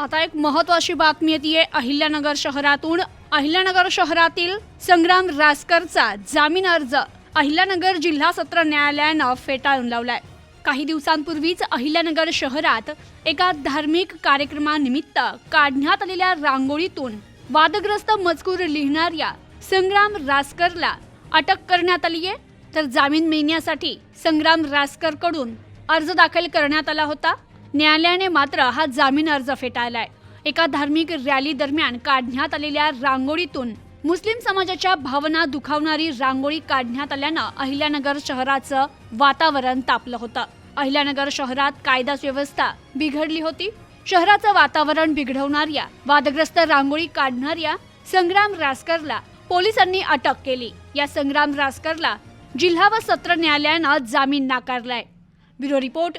आता एक महत्वाची बातमी येते अहिल्यानगर शहरातून. अहिल्यानगर शहरातील संग्राम रासकरचा जामीन अर्ज अहिल्यानगर जिल्हा सत्र न्यायालयानं फेटाळून लावलाय. काही दिवसांपूर्वीच अहिल्यानगर शहरात एका धार्मिक कार्यक्रमानिमित्त काढण्यात आलेल्या रांगोळीतून वादग्रस्त मजकूर लिहिणाऱ्या संग्राम रासकरला अटक करण्यात आली आहे. तर जामीन मिळण्यासाठी संग्राम रासकरकडून अर्ज दाखल करण्यात आला होता. न्यायालयाने मात्र हा जामीन अर्ज फेटाळलाय. एका धार्मिक रॅली दरम्यान काढण्यात आलेल्या रांगोळीतून मुस्लिम समाजाच्या भावना दुखावणारी रांगोळी काढण्यात आल्यानं अहिल्यानगर शहराचं वातावरण तापलं होतं. अहिल्यानगर शहरात कायदा व्यवस्था बिघडली होती. शहराचं वातावरण बिघडवणाऱ्या वादग्रस्त रांगोळी काढणाऱ्या संग्राम रासकरला पोलिसांनी अटक केली. या संग्राम रासकरला जिल्हा व सत्र न्यायालयानं जामीन नाकारलाय. Bureau report